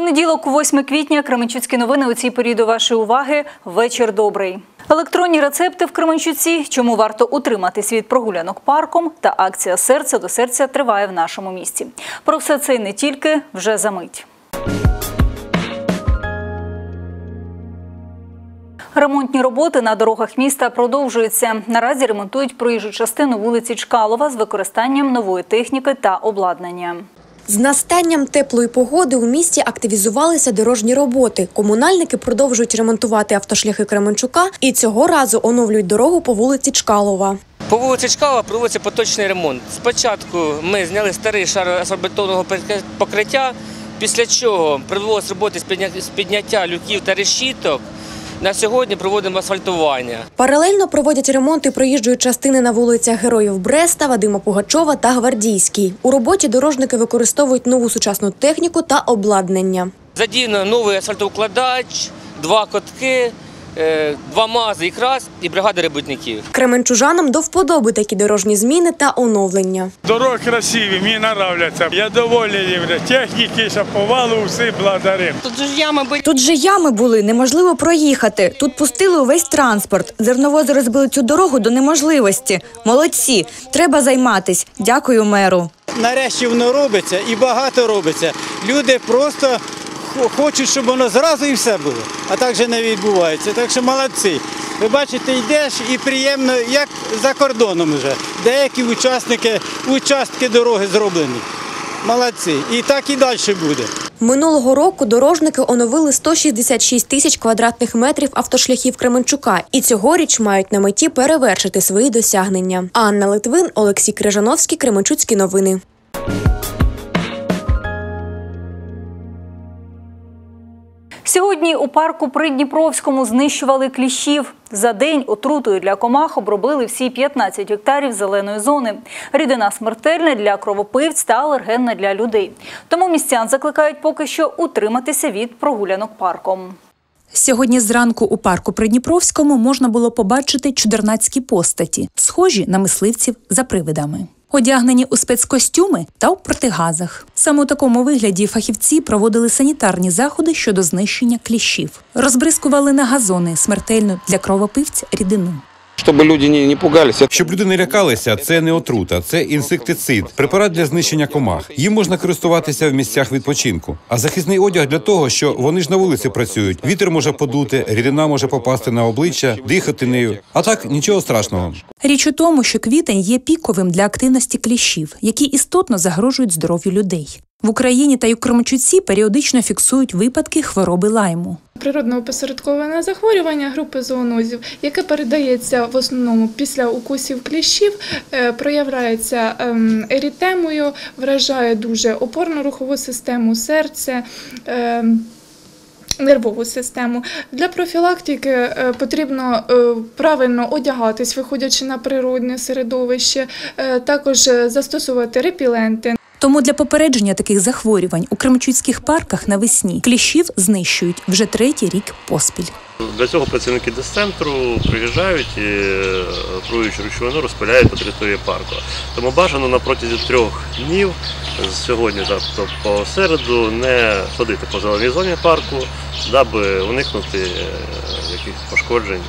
Понеділок, 8 квітня, Кременчуцькі новини у цій порі до вашої уваги. Вечір добрий. Електронні рецепти в Кременчуці. Чому варто утриматись від прогулянок парком? Та акція серце до серця триває в нашому місті. Про все це і не тільки вже за мить. Ремонтні роботи на дорогах міста продовжуються. Наразі ремонтують проїжджу частину вулиці Чкалова з використанням нової техніки та обладнання. З настанням теплої погоди у місті активізувалися дорожні роботи. Комунальники продовжують ремонтувати автошляхи Кременчука і цього разу оновлюють дорогу по вулиці Чкалова. По вулиці Чкалова проводиться поточний ремонт. Спочатку ми зняли старий шар асфальтбетонного покриття, після чого провелось роботи з підняття люків та решіток. На сьогодні проводимо асфальтування. Паралельно проводять ремонти проїжджої частини на вулицях Героїв Бреста, Вадима Пугачова та Гвардійській. У роботі дорожники використовують нову сучасну техніку та обладнання. Задіяно новий асфальтоукладач, два котки, два мази і крас і бригада робітників. Кременчужанам до вподоби такі дорожні зміни та оновлення. Дороги красиві, мені подобаються. Я їм. Техніки, шаповалу, всі благодарим. Тут же ж ями були. Тут же ями були, неможливо проїхати. Тут пустили увесь транспорт. Зерновози розбили цю дорогу до неможливості. Молодці, треба займатись. Дякую меру. Нарешті воно робиться і багато робиться. Люди просто хочуть, щоб воно зразу і все було. А так же не відбувається. Так що молодці. Ви бачите, йдеш і приємно, як за кордоном вже. Деякі учасники, участки дороги зроблені. Молодці. І так і далі буде. Минулого року дорожники оновили 166 тисяч квадратних метрів автошляхів Кременчука і цьогоріч мають на меті перевершити свої досягнення. Анна Литвин, Олексій Крижановський, Кременчуцькі новини. Сьогодні у парку Придніпровському знищували кліщів. За день отрутою для комах обробили всі 15 гектарів зеленої зони. Рідина смертельна для кровопивць та алергенна для людей. Тому містян закликають поки що утриматися від прогулянок парком. Сьогодні зранку у парку Придніпровському можна було побачити чудернацькі постаті, схожі на мисливців за привидами. Одягнені у спецкостюми та у протигазах. Саме у такому вигляді фахівці проводили санітарні заходи щодо знищення кліщів. Розбризкували на газони смертельну для кровопивця рідину. Чтобы люди не, не пугались. Щоб люди не лякалися, це не отрута, це інсектицид, препарат для знищення комах. Їм можна користуватися в місцях відпочинку. А захисний одяг для того, що вони ж на вулиці працюють. Вітер може подути, рідина може попасти на обличчя, дихати нею. А так нічого страшного. Річ у тому, що квітень є піковим для активності кліщів, які істотно загрожують здоров'ю людей. В Україні та й у Кременчуці періодично фіксують випадки хвороби лайму. Природно опосередковане захворювання групи зоонозів, яке передається в основному після укусів кліщів, е, проявляється ем, ерітемою, вражає дуже опорно-рухову систему, серце. ем, Нервову систему для профілактики е, потрібно е, правильно одягатись, виходячи на природне середовище, також застосувати репіленти. Тому для попередження таких захворювань у кременчуцьких парках навесні кліщів знищують вже третій рік поспіль. Для цього працівники десцентру приїжджають і е, отруюючу речовину розпиляють по території парку. Тому бажано на протязі трьох днів з сьогодні, тобто по середу, не ходити по зеленій зоні парку, даби уникнути е, якихось пошкоджень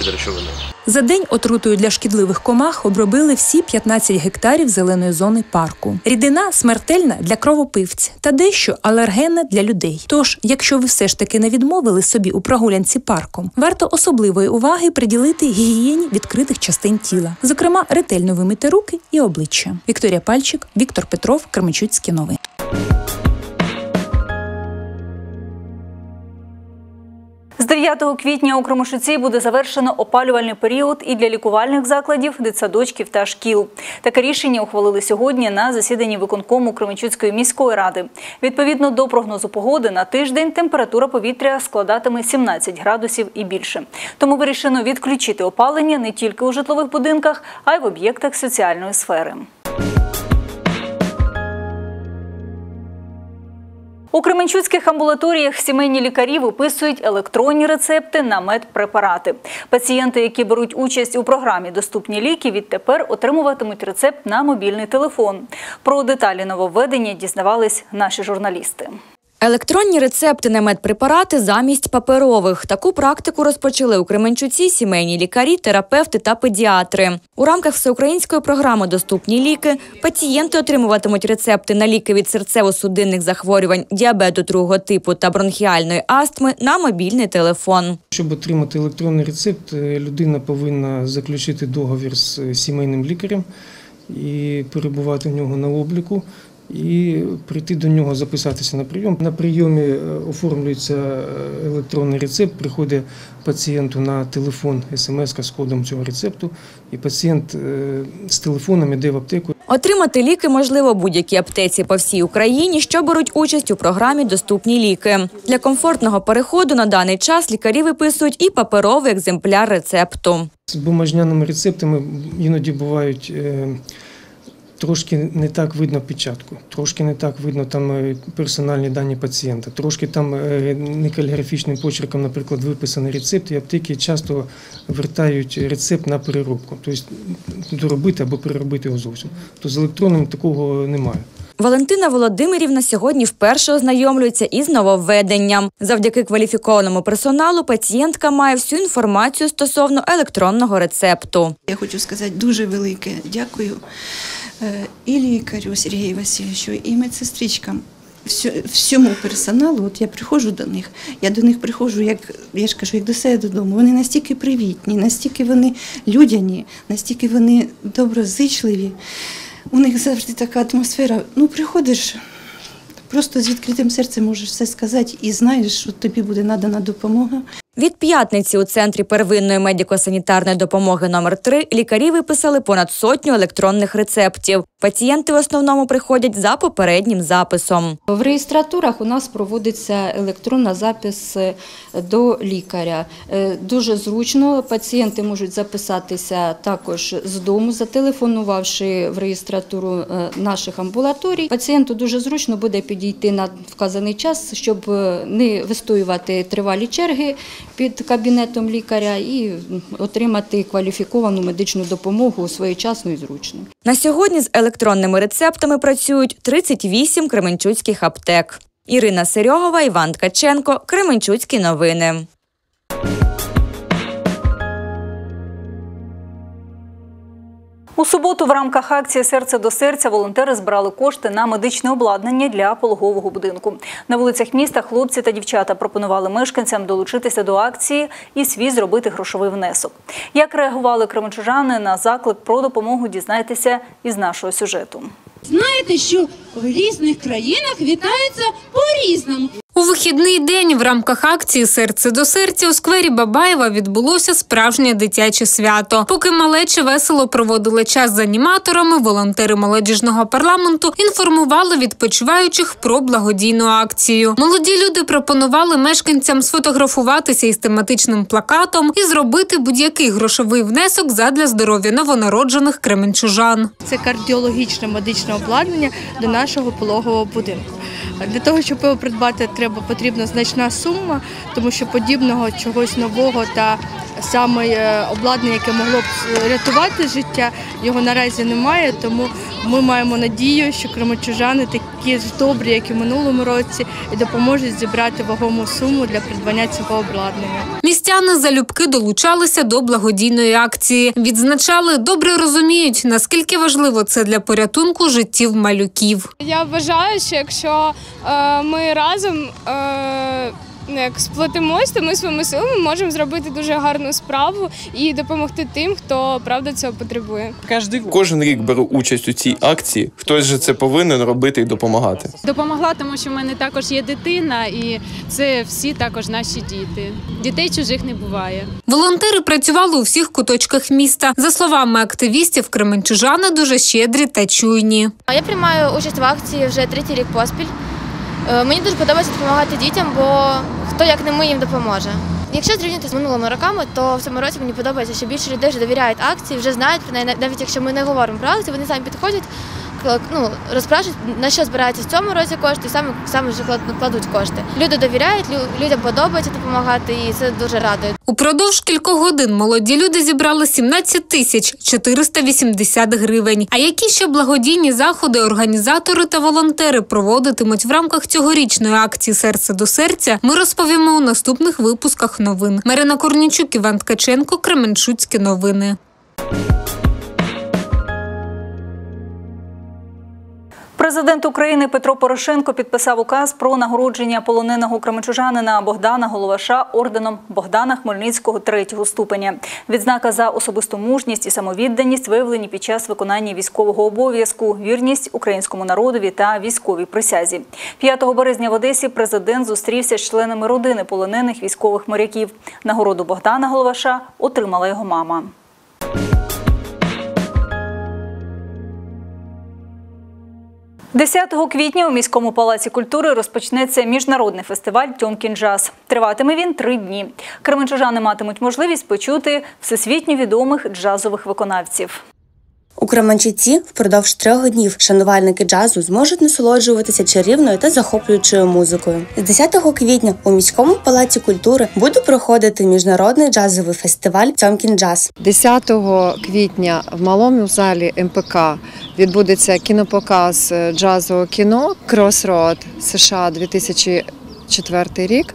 під речовиною. За день отрутою для шкідливих комах обробили всі 15 гектарів зеленої зони парку. Рідина смертельна для кровопивця та дещо алергенна для людей. Тож, якщо ви все ж таки не відмовили собі у прогулянці парком, варто особливої уваги приділити гігієні відкритих частин тіла, зокрема ретельно вимити руки і обличчя. Вікторія Пальчик, Віктор Петров, Кременчуцькі новини. 9 квітня у Кромошуці буде завершено опалювальний період і для лікувальних закладів, дитсадочків та шкіл. Таке рішення ухвалили сьогодні на засіданні виконкому Кременчуцької міської ради. Відповідно до прогнозу погоди на тиждень температура повітря складатиме 17 градусів і більше. Тому вирішено відключити опалення не тільки у житлових будинках, а й в об'єктах соціальної сфери. У Кременчуцьких амбулаторіях сімейні лікарі виписують електронні рецепти на медпрепарати. Пацієнти, які беруть участь у програмі Доступні ліки, відтепер отримуватимуть рецепт на мобільний телефон. Про деталі нововведення дізнавались наші журналісти. Електронні рецепти на медпрепарати замість паперових. Таку практику розпочали у Кременчуці сімейні лікарі, терапевти та педіатри. У рамках всеукраїнської програми Доступні ліки пацієнти отримуватимуть рецепти на ліки від серцево-судинних захворювань, діабету другого типу та бронхіальної астми на мобільний телефон. Щоб отримати електронний рецепт, е, людина повинна заключити договір з е, сімейним лікарем і перебувати в нього на обліку. І прийти до нього, записатися на прийом. На прийомі е, оформлюється е, електронний рецепт, приходить пацієнту на телефон смс з кодом цього рецепту, і пацієнт е, з телефоном іде в аптеку Отримати ліки можливо будь-якій аптеці по всій Україні, що беруть участь у програмі Доступні ліки. Для комфортного переходу на даний час лікарі виписують і паперовий екземпляр рецепту. З бумажняними рецептами іноді бувають трошки не так видно печатку, трошки не так видно там е, персональні дані пацієнта, трошки там е, не каліграфічним почерком, наприклад, виписаний рецепт, і аптеки часто вертають рецепт на переробку, тобто доробити або переробити його зовсім. То з електронним такого немає. Валентина Володимирівна сьогодні вперше ознайомлюється із нововведенням. Завдяки кваліфікованому персоналу пацієнтка має всю інформацію стосовно електронного рецепту. Я хочу сказати дуже велике дякую е, і лікарю Сергію Васильовичу, і медсестричкам. Всьому персоналу, от я приходжу до них, я до них приходжу, як я ж кажу, як до себе додому. Вони настільки привітні, настільки вони людяні, настільки вони доброзичливі. У них завжди така атмосфера. Ну, приходиш, просто з відкритим серцем можеш все сказати і знаєш, що тобі буде надана допомога. Від п'ятниці у центрі первинної медико-санітарної допомоги номер 3 лікарі виписали понад сотню електронних рецептів. Пацієнти в основному приходять за попереднім записом. В реєстратурах у нас проводиться електронна запис е, до лікаря. Е, Дуже зручно. Пацієнти можуть записатися також з дому, зателефонувавши в реєстратуру е, наших амбулаторій. Пацієнту дуже зручно буде підійти на вказаний час, щоб не вистоювати тривалі черги під кабінетом лікаря і отримати кваліфіковану медичну допомогу своєчасно і зручно. На сьогодні з електронними рецептами працюють 38 кременчуцьких аптек. Ірина Серьогова, Іван Ткаченко, Кременчуцькі новини. У суботу в рамках акції Серце до серця волонтери збирали кошти на медичне обладнання для пологового будинку. На вулицях міста хлопці та дівчата пропонували мешканцям долучитися до акції і свій зробити грошовий внесок. Як реагували кременчужани на заклик про допомогу, дізнайтеся із нашого сюжету. Знаєте, що в різних країнах вітаються по-різному. У вихідний день в рамках акції Серце до серця у сквері Бабаєва відбулося справжнє дитяче свято. Поки малечі весело проводили час з аніматорами, волонтери молодіжного парламенту інформували відпочиваючих про благодійну акцію. Молоді люди пропонували мешканцям сфотографуватися із тематичним плакатом і зробити будь-який грошовий внесок задля здоров'я новонароджених кременчужан. Це кардіологічне медичне обладнання до нашого пологового будинку. Для того, щоб його придбати, треба потрібна значна сума, тому що подібного чогось нового та саме е, обладнання, яке могло б рятувати життя, його наразі немає. Тому ми маємо надію, що кременчужани такі ж добрі, як і в минулому році, і допоможуть зібрати вагому суму для придбання цього обладнання. Містяни залюбки долучалися до благодійної акції. Відзначали, добре розуміють, наскільки важливо це для порятунку життів малюків. Я вважаю, що якщо е, ми разом е, ну, як сплетемось, то ми своїми силами можемо зробити дуже гарну справу і допомогти тим, хто правда цього потребує. Кожен рік беру участь у цій акції. Хтось же це повинен робити і допомагати. Допомогла, тому що в мене також є дитина, і це всі також наші діти. Дітей чужих не буває. Волонтери працювали у всіх куточках міста. За словами активістів, кременчужани дуже щедрі та чуйні. Я приймаю участь в акції вже третій рік поспіль. Е, Мені дуже подобається допомагати дітям, бо хто як не ми їм допоможе. Якщо зрівняти з минулими роками, то в цьому році мені подобається, що більше людей вже довіряють акції, вже знають про неї, навіть якщо ми не говоримо про акції, вони самі підходять, ну, розпрашують, на що збираються в цьому році кошти, і саме, саме вже клад- кладуть кошти. Люди довіряють, лю- людям подобається допомагати, і це дуже радує. Упродовж кількох годин молоді люди зібрали 17 тисяч 480 гривень. А які ще благодійні заходи організатори та волонтери проводитимуть в рамках цьогорічної акції Серце до серця, ми розповімо у наступних випусках новин. Марина Корнічук, Іван Ткаченко, Кременчуцькі новини. Президент України Петро Порошенко підписав указ про нагородження полоненого кременчужанина Богдана Головаша орденом Богдана Хмельницького третього ступеня. Відзнака за особисту мужність і самовідданість виявлені під час виконання військового обов'язку, вірність українському народові та військовій присязі. 5 березня в Одесі президент зустрівся з членами родини полонених військових моряків. Нагороду Богдана Головаша отримала його мама. – 10 квітня у міському палаці культури розпочнеться міжнародний фестиваль Тьомкін джаз. Триватиме він три дні. Кременчужани матимуть можливість почути всесвітньо відомих джазових виконавців. У Кременчуці впродовж трьох днів шанувальники джазу зможуть насолоджуватися чарівною та захоплюючою музикою. З 10 квітня у міському палаці культури буде проходити міжнародний джазовий фестиваль Тьомкін джаз. 10 квітня в малому залі МПК відбудеться кінопоказ джазового кіно Crossroad США 2004 рік.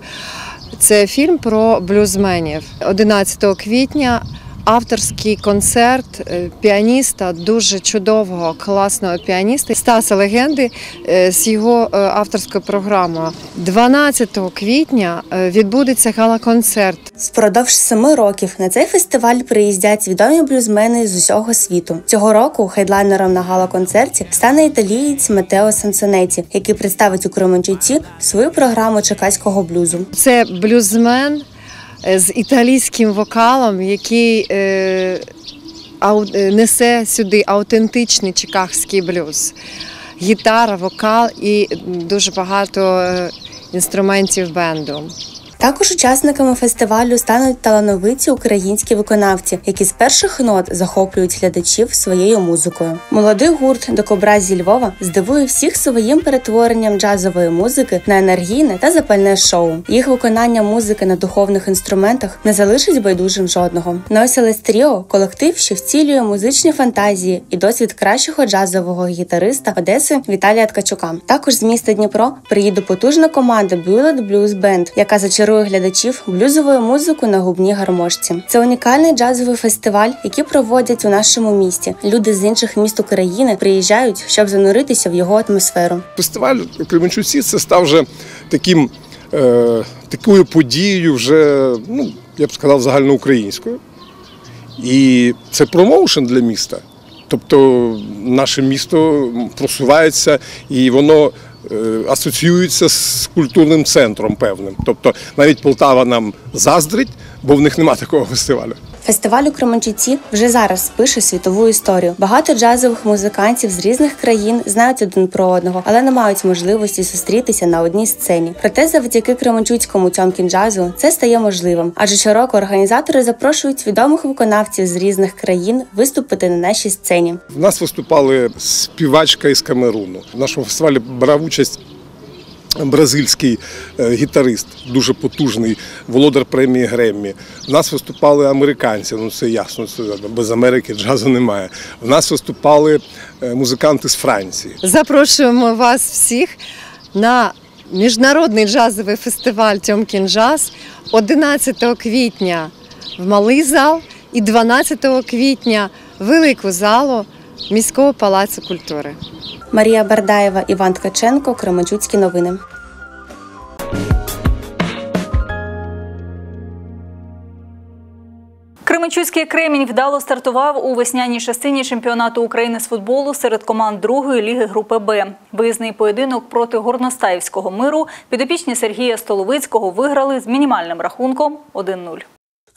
Це фільм про блюзменів. 11 квітня авторський концерт е, піаніста, дуже чудового, класного піаніста Стаса Легенди е, з його е, авторською програмою. 12 квітня відбудеться гала-концерт Впродовж семи років на цей фестиваль приїздять відомі блюзмени з усього світу. Цього року хедлайнером на гала-концерті стане італієць Матео Сансонеті, який представить у Кременчуці свою програму чекаського блюзу. Це блюзмен з італійським вокалом, який е, е, несе сюди аутентичний чикагський блюз. Гітара, вокал і дуже багато е, інструментів бенду. Також учасниками фестивалю стануть талановиті українські виконавці, які з перших нот захоплюють глядачів своєю музикою. Молодий гурт Докобра зі Львова здивує всіх своїм перетворенням джазової музики на енергійне та запальне шоу. Їх виконання музики на духовних інструментах не залишить байдужим жодного. Носілес Тріо колектив, що вцілює музичні фантазії і досвід кращого джазового гітариста Одеси Віталія Ткачука. Також з міста Дніпро приїде потужна команда Bullet Blues Band, яка зачарує глядачів блюзовою музикою на губній гармошці. Це унікальний джазовий фестиваль, який проводять у нашому місті. Люди з інших міст України приїжджають, щоб зануритися в його атмосферу. Фестиваль у Кременчуці це став вже таким, е, такою подією, вже, ну, я б сказав, загальноукраїнською. І це промоушен для міста. Тобто наше місто просувається і воно е, асоціюється з культурним центром певним. Тобто навіть Полтава нам заздрить, бо в них немає такого фестивалю. Фестиваль у Кременчуці вже зараз пише світову історію. Багато джазових музикантів з різних країн знають один про одного, але не мають можливості зустрітися на одній сцені. Проте, завдяки Кременчуцькому тьомкін джазу це стає можливим, адже щороку організатори запрошують відомих виконавців з різних країн виступити на нашій сцені. В нас виступали співачка із Камеруну. В нашому фестивалі брав участь бразильський е, гітарист, дуже потужний, володар премії Греммі. В нас виступали американці, ну це ясно, це без Америки джазу немає. В нас виступали е, музиканти з Франції. Запрошуємо вас всіх на міжнародний джазовий фестиваль Тьомкін Джаз 11 квітня в малий зал і 12 квітня в велику залу міського палацу культури. Марія Бардаєва, Іван Ткаченко, Кременчуцькі новини. Кременчуцький кремінь вдало стартував у весняній частині чемпіонату України з футболу серед команд другої ліги групи Б. Виїзний поєдинок проти Горностаївського миру підопічні Сергія Столовицького виграли з мінімальним рахунком 1-0.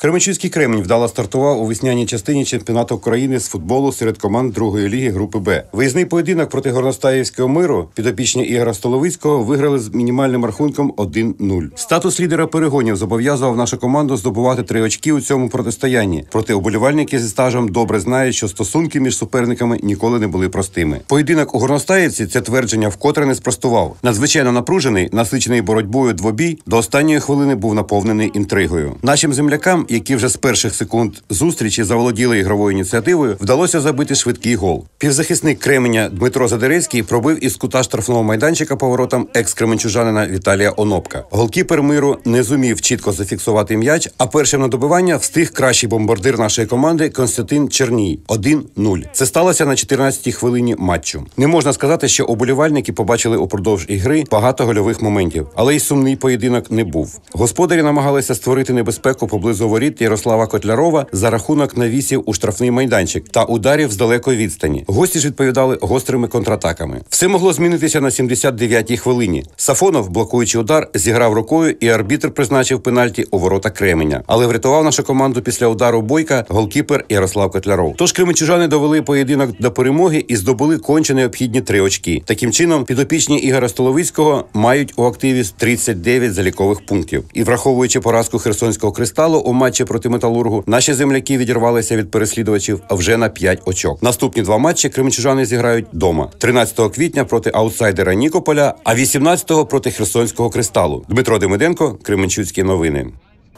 Кременчуцький Кремінь вдало стартував у весняній частині чемпіонату України з футболу серед команд другої ліги групи Б. Виїзний поєдинок проти Горностаївського миру підопічні Ігора Столовицького виграли з мінімальним рахунком 1-0. Статус лідера перегонів зобов'язував нашу команду здобувати три очки у цьому протистоянні. Проте уболівальники зі стажем добре знають, що стосунки між суперниками ніколи не були простими. Поєдинок у Горностаївці це твердження вкотре не спростував. Надзвичайно напружений, насичений боротьбою двобій до останньої хвилини був наповнений інтригою. Нашим землякам, які вже з перших секунд зустрічі заволоділи ігровою ініціативою, вдалося забити швидкий гол. Півзахисник Кременя Дмитро Задерецький пробив із кута штрафного майданчика поворотом екс-кременчужанина Віталія Онопка. Голкіпер миру не зумів чітко зафіксувати м'яч, а першим на добивання встиг кращий бомбардир нашої команди Константин Черній 1-0. Це сталося на 14-й хвилині матчу. Не можна сказати, що оболівальники побачили упродовж ігри багато гольових моментів, але й сумний поєдинок не був. Господарі намагалися створити небезпеку поблизу воріт Ярослава Котлярова за рахунок навісів у штрафний майданчик та ударів з далекої відстані. Гості ж відповідали гострими контратаками. Все могло змінитися на 79-й хвилині. Сафонов, блокуючи удар, зіграв рукою, і арбітр призначив пенальті у ворота Кременя. Але врятував нашу команду після удару бойка голкіпер Ярослав Котляров. Тож кременчужани довели поєдинок до перемоги і здобули конче необхідні три очки. Таким чином, підопічні Ігора Столовицького мають у активі 39 залікових пунктів. І враховуючи поразку Херсонського кристалу у матчі проти металургу, наші земляки відірвалися від переслідувачів вже на 5 очок. Наступні два матчі кременчужани зіграють дома 13 квітня проти аутсайдера Нікополя, а 18-го проти Херсонського кристалу. Дмитро Демиденко, Кременчуцькі новини.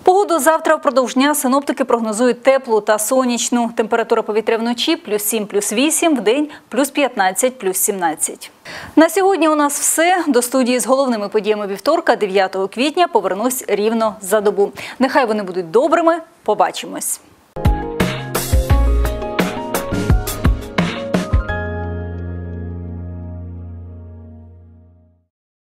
Погоду завтра впродовж дня синоптики прогнозують теплу та сонячну. Температура повітря вночі плюс 7, плюс 8, в день плюс 15, плюс 17. На сьогодні у нас все. До студії з головними подіями вівторка, 9 квітня, повернусь рівно за добу. Нехай вони будуть добрими. Побачимось.